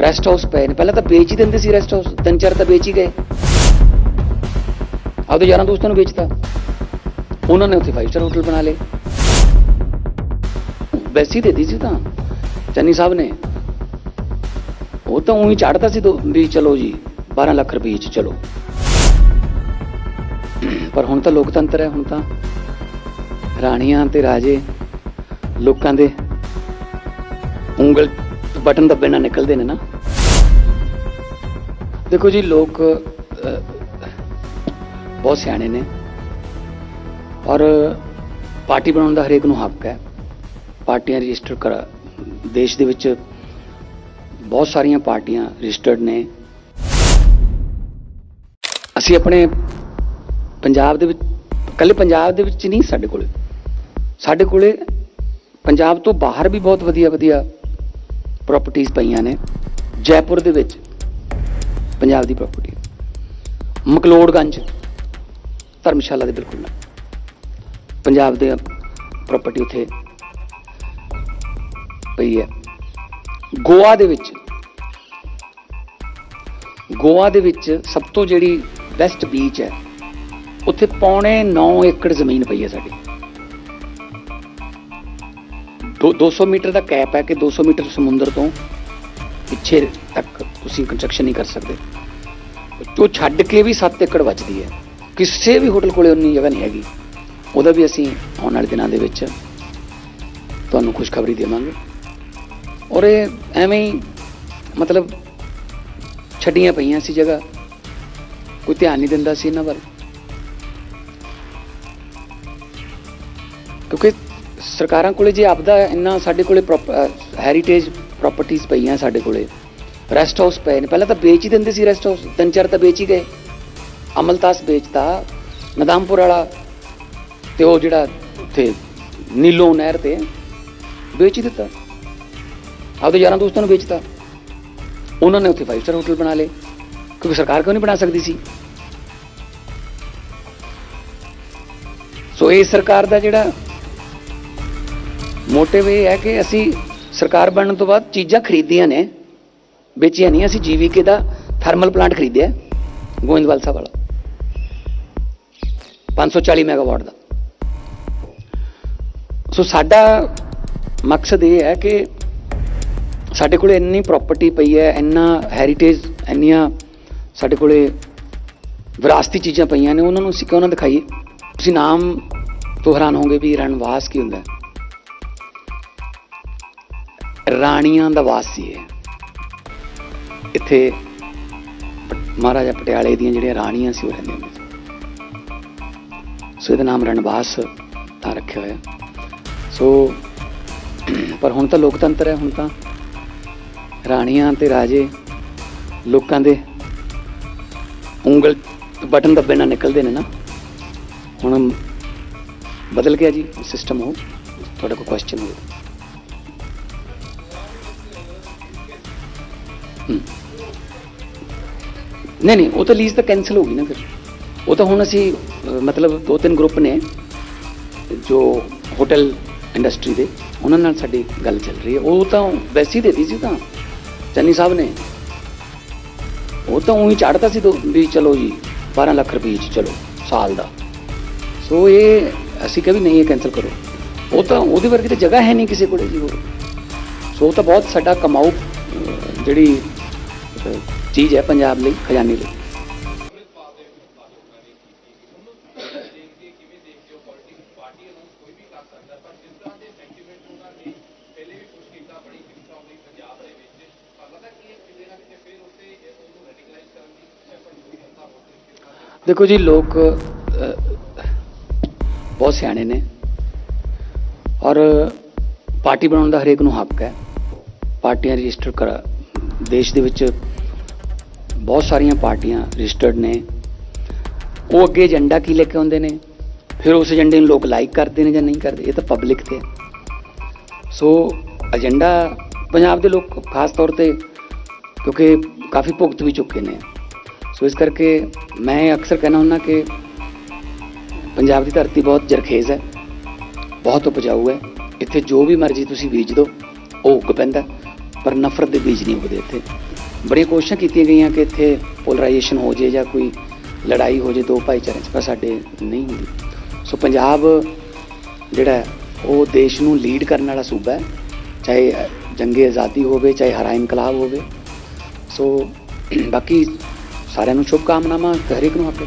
Rest house ਪਏ ਨੇ। ਪਹਿਲਾਂ ਤਾਂ ਵੇਚ ਹੀ ਦਿੰਦੇ ਸੀ ਰੈਸਟ ਹਾਊਸ ਤਿੰਨ ਚਾਰ ਤਾਂ ਵੇਚ ਹੀ ਗਏ। ਆਪਦੇ ਯਾਰਾਂ ਦੋਸਤਾਂ ਨੂੰ ਵੇਚਤਾ। ਉਹਨਾਂ ਨੇ ਉੱਥੇ ਫਾਈਵ ਸਟਾਰ ਹੋਟਲ ਬਣਾ ਲਏ। ਵੈਸੀ ਦੇ ਦਿੱਤੀ ਸੀ ਤਾਂ। ਚੰਨੀ ਸਾਹਿਬ ਨੇ। ਉਹ ਤਾਂ ਉਹੀ ਚੜਦਾ ਸੀ ਦੋ ਵੀ ਚਲੋ ਜੀ 12 ਲੱਖ ਰੁਪਏ ਚ ਚਲੋ। ਪਰ ਹੁਣ ਤਾਂ ਲੋਕਤੰਤਰ ਹੈ, ਹੁਣ ਤਾਂ ਰਾਣੀਆਂ ਤੇ ਰਾਜੇ ਲੋਕਾਂ ਦੇ ਉਂਗਲ ਬਟਨ ਦੱਬੇ ਨਾਲ ਨਿਕਲਦੇ ਨੇ ਨਾ। ਦੇਖੋ ਜੀ, ਲੋਕ ਬਹੁਤ ਸਿਆਣੇ ਨੇ। ਔਰ ਪਾਰਟੀ ਬਣਾਉਣ ਦਾ ਹਰੇਕ ਨੂੰ ਹੱਕ ਹੈ। ਪਾਰਟੀਆਂ ਰਜਿਸਟਰ ਕਰ, ਦੇਸ਼ ਦੇ ਵਿੱਚ ਬਹੁਤ ਸਾਰੀਆਂ ਪਾਰਟੀਆਂ ਰਜਿਸਟਰਡ ਨੇ। ਅਸੀਂ ਆਪਣੇ ਪੰਜਾਬ ਦੇ ਵਿੱਚ ਕੱਲੇ ਪੰਜਾਬ ਦੇ ਵਿੱਚ ਨਹੀਂ ਸਾਡੇ ਕੋਲੇ। ਸਾਡੇ ਕੋਲੇ ਪੰਜਾਬ ਤੋਂ ਬਾਹਰ ਵੀ ਬਹੁਤ ਵਧੀਆ ਵਧੀਆ ਪ੍ਰਾਪਰਟੀਆਂ ਪਈਆਂ ਨੇ। ਜੈਪੁਰ ਦੇ ਵਿੱਚ ਪੰਜਾਬ ਦੀ ਪ੍ਰਾਪਰਟੀ ਮਕਲੋੜਗੰਜ ਧਰਮਸ਼ਾਲਾ ਦੇ ਬਿਲਕੁਲ ਨਾਲ। ਪੰਜਾਬ ਦੇ ਪ੍ਰਾਪਰਟੀ ਉੱਥੇ ਪਈ ਹੈ। ਗੋਆ ਦੇ ਵਿੱਚ ਗੋਆ ਦੇ ਵਿੱਚ ਸਭ ਤੋਂ ਜਿਹੜੀ ਬੈਸਟ ਬੀਚ ਹੈ, ਉੱਥੇ ਪੌਣੇ 9 ਏਕੜ ਜ਼ਮੀਨ ਪਈ ਹੈ ਸਾਡੀ। 200 ਮੀਟਰ ਦਾ ਕੈਪ ਹੈ ਕਿ 200 ਮੀਟਰ ਸਮੁੰਦਰ ਤੋਂ ਪਿੱਛੇ ਤੱਕ ਤੁਸੀਂ ਕੰਸਟਰਕਸ਼ਨ ਨਹੀਂ ਕਰ ਸਕਦੇ। ਉਹ ਛੱਡ ਕੇ ਵੀ 7 ਏਕੜ ਬਚਦੀ ਹੈ, ਕਿਸੇ ਵੀ ਹੋਟਲ ਕੋਲੇ ਉਨੀ ਜਗ੍ਹਾ ਨਹੀਂ ਹੈਗੀ। ਉਹਦਾ ਵੀ ਅਸੀਂ ਆਉਣ ਵਾਲੇ ਦਿਨਾਂ ਦੇ ਵਿੱਚ ਤੁਹਾਨੂੰ ਖੁਸ਼ਖਬਰੀ ਦੇਵਾਂਗੇ। ਔਰ ਇਹ ਐਵੇਂ ਹੀ ਮਤਲਬ ਛੱਡੀਆਂ ਪਈਆਂ ਸੀ ਜਗ੍ਹਾ। ਕੋਈ ਧਿਆਨ ਨਹੀਂ ਦਿੰਦਾ ਸੀ ਇਹਨਾਂ ਵੱਲ ਕਿਉਂਕਿ ਸਰਕਾਰਾਂ ਕੋਲੇ ਜੇ ਆਪਦਾ ਇੰਨਾ ਸਾਡੇ ਕੋਲੇ ਹੈਰੀਟੇਜ ਪ੍ਰਾਪਰਟੀਆਂ ਪਈਆਂ ਸਾਡੇ ਕੋਲੇ ਰੈਸਟ ਹਾਊਸ ਪਏ ਨੇ। ਪਹਿਲਾਂ ਤਾਂ ਵੇਚ ਹੀ ਦਿੰਦੇ ਸੀ ਰੈਸਟ ਹਾਊਸ ਤਿੰਨ ਚਾਰ ਤਾਂ ਵੇਚ ਹੀ ਗਏ। ਅਮਲਤਾਸ ਵੇਚਤਾ ਨਦਾਮਪੁਰ ਵਾਲਾ ਤੇ ਉਹ ਜਿਹੜਾ ਉੱਥੇ ਨੀਲੋ ਨਹਿਰ ਤੇ ਵੇਚ ਹੀ ਦਿੱਤਾ। ਆਪਦੇ ਯਾਰਾਂ ਦੋਸਤਾਂ ਨੂੰ ਵੇਚਤਾ। ਉਹਨਾਂ ਨੇ ਉੱਥੇ 5 ਸਟਾਰ ਹੋਟਲ ਬਣਾ ਲਏ, ਕਿਉਂਕਿ ਸਰਕਾਰ ਕਿਉਂ ਨਹੀਂ ਬਣਾ ਸਕਦੀ ਸੀ? ਸੋ ਇਹ ਸਰਕਾਰ ਦਾ ਜਿਹੜਾ ਮੋਟਿਵ ਇਹ ਹੈ ਕਿ ਅਸੀਂ ਸਰਕਾਰ ਬਣਨ ਤੋਂ ਬਾਅਦ ਚੀਜ਼ਾਂ ਖਰੀਦੀਆਂ ਨੇ, ਵੇਚੀਆਂ ਨਹੀਂ, ਅਸੀਂ ਜੀਵੀਕੇ ਦਾ ਥਰਮਲ ਪਲਾਂਟ ਖਰੀਦਿਆ ਗੋਇੰਦਵਾਲ ਸਾਹਿਬ ਵਾਲਾ। 540 ਮੈਗਾਵਾਟ ਦਾ। ਸੋ ਸਾਡਾ ਮਕਸਦ ਇਹ ਹੈ ਕਿ ਸਾਡੇ ਕੋਲੇ ਇੰਨੀ ਪ੍ਰਾਪਰਟੀ ਪਈ ਹੈ, ਇੰਨਾ ਹੈਰੀਟੇਜ ਇੰਨੀਆਂ ਸਾਡੇ ਕੋਲੇ ਵਿਰਾਸਤੀ ਚੀਜ਼ਾਂ ਪਈਆਂ ਨੇ, ਉਹਨਾਂ ਨੂੰ ਅਸੀਂ ਕਿਉਂ ਨਾ ਦਿਖਾਈਏ? ਤੁਸੀਂ ਨਾਮ ਤੋਂ ਹੈਰਾਨ ਹੋਗੇ ਵੀ ਰਣਵਾਸ ਕੀ ਹੁੰਦਾ ਹੈ। ਰਾਣੀਆਂ ਦਾ ਵਾਸ ਸੀ ਇਹ ਇੱਥੇ ਪ- ਮਹਾਰਾਜਾ ਪਟਿਆਲੇ ਦੀਆਂ ਜਿਹੜੀਆਂ ਰਾਣੀਆਂ ਸੀ, ਉਹ ਰਹਿੰਦੀਆਂ ਹੁੰਦੇ ਸੋ। ਇਹਦਾ ਨਾਮ ਰਣਵਾਸ ਤਾਂ ਰੱਖਿਆ ਹੋਇਆ। ਸੋ ਪਰ ਹੁਣ ਤਾਂ ਲੋਕਤੰਤਰ ਹੈ, ਹੁਣ ਤਾਂ ਰਾਣੀਆਂ ਤੇ ਰਾਜੇ ਲੋਕਾਂ ਦੇ ਉਂਗਲ ਬਟਨ ਦੱਬੇ ਨਾਲ ਨਿਕਲਦੇ ਨੇ ਨਾ। ਹੁਣ ਬਦਲ ਗਿਆ ਜੀ ਸਿਸਟਮ ਉਹ। ਤੁਹਾਡਾ ਕੋਈ ਕੁਐਸਚਨ ਹੋਵੇ ਨਹੀਂ ਨਹੀਂ, ਉਹ ਤਾਂ ਲੀਜ਼ ਤਾਂ ਕੈਨਸਲ ਹੋ ਗਈ ਨਾ ਫਿਰ। ਉਹ ਤਾਂ ਹੁਣ ਅਸੀਂ ਮਤਲਬ ਦੋ ਤਿੰਨ ਗਰੁੱਪ ਨੇ ਜੋ ਹੋਟਲ ਇੰਡਸਟਰੀ ਦੇ, ਉਹਨਾਂ ਨਾਲ ਸਾਡੀ ਗੱਲ ਚੱਲ ਰਹੀ ਹੈ। ਉਹ ਤਾਂ ਵੈਸੀ ਦੇ ਸੀ ਤਾਂ, ਚੰਨੀ ਸਾਹਿਬ ਨੇ। ਉਹ ਤਾਂ ਉਹੀ ਚੜਦਾ ਸੀ ਦੋ, ਵੀ ਚਲੋ ਜੀ 12 ਲੱਖ ਰੁਪਏ ਚ ਚਲੋ, ਸਾਲ ਦਾ। ਸੋ ਇਹ, ਅਸੀਂ ਕਿਹਾ ਵੀ ਨਹੀਂ, ਇਹ ਕੈਨਸਲ ਕਰੋ। ਉਹ ਤਾਂ ਉਹਦੇ ਵਰਗੀ ਤਾਂ ਜਗ੍ਹਾ ਹੈ ਨਹੀਂ ਕਿਸੇ ਕੋਲੇ ਜੀ ਹੋਰ। ਸੋ ਉਹ ਤਾਂ ਬਹੁਤ ਸਾਡਾ ਕਮਾਊ ਜਿਹੜੀ ਚੀਜ਼ ਹੈ ਪੰਜਾਬ ਲਈ, ਖਜ਼ਾਨੇ ਲਈ। ਦੇਖੋ ਜੀ, ਲੋਕ ਬਹੁਤ ਸਿਆਣੇ ਨੇ ਔਰ ਪਾਰਟੀ ਬਣਾਉਣ ਦਾ ਹਰੇਕ ਨੂੰ ਹੱਕ ਹੈ। ਪਾਰਟੀਆਂ ਰਜਿਸਟਰ ਕਰ, ਦੇਸ਼ ਦੇ ਵਿੱਚ ਬਹੁਤ ਸਾਰੀਆਂ ਪਾਰਟੀਆਂ ਰਜਿਸਟਰਡ ਨੇ। ਉਹ ਅੱਗੇ ਏਜੰਡਾ ਕੀ ਲੈ ਕੇ ਆਉਂਦੇ ਨੇ? ਫਿਰ ਉਸ ਏਜੰਡੇ ਨੂੰ ਲੋਕ ਲਾਈਕ ਕਰਦੇ ਨੇ ਜਾਂ ਨਹੀਂ ਕਰਦੇ? ਇਹ ਤਾਂ ਪਬਲਿਕ ਤੇ ਸੋ ਏਜੰਡਾ ਪੰਜਾਬ ਦੇ ਲੋਕ ਖਾਸ ਤੌਰ ਤੇ ਕਿਉਂਕਿ ਕਾਫੀ ਭੁਗਤ ਵੀ ਚੁੱਕੇ ਨੇ। ਸੋ ਇਸ ਕਰਕੇ ਮੈਂ ਅਕਸਰ ਕਹਿਣਾ ਹੁੰਦਾ ਕਿ ਪੰਜਾਬ ਦੀ ਧਰਤੀ ਬਹੁਤ ਜਰਖੇਜ਼ ਹੈ, ਬਹੁਤ ਉਪਜਾਊ ਹੈ। ਇੱਥੇ ਜੋ ਵੀ ਮਰਜ਼ੀ ਤੁਸੀਂ ਬੀਜ ਦਿਓ, ਉਹ ਉੱਗ ਪੈਂਦਾ, ਪਰ ਨਫ਼ਰਤ ਦੇ ਬੀਜ ਨਹੀਂ ਉੱਗਦੇ ਇੱਥੇ। ਬੜੀਆਂ ਕੋਸ਼ਿਸ਼ਾਂ ਕੀਤੀਆਂ ਗਈਆਂ ਕਿ ਇੱਥੇ ਪੋਲਰਾਈਜੇਸ਼ਨ ਹੋ ਜੇ ਜਾਂ ਕੋਈ ਲੜਾਈ ਹੋ ਜੇ ਦੋ ਭਾਈਚਾਰਿਆਂ 'ਚ ਪਰ ਸਾਡੇ ਨਹੀਂ ਹੁੰਦੀ। ਸੋ ਪੰਜਾਬ ਜਿਹੜਾ ਉਹ ਦੇਸ਼ ਨੂੰ ਲੀਡ ਕਰਨ ਵਾਲਾ ਸੂਬਾ ਹੈ, ਚਾਹੇ ਜੰਗੇ ਆਜ਼ਾਦੀ ਹੋਵੇ, ਚਾਹੇ ਹਰਾ ਇਨਕਲਾਬ ਹੋਵੇ। ਸੋ ਬਾਕੀ ਸਾਰਿਆਂ ਨੂੰ ਸ਼ੁਭ ਕਾਮਨਾਵਾਂ ਹਰੇਕ ਨੂੰ ਆਪੇ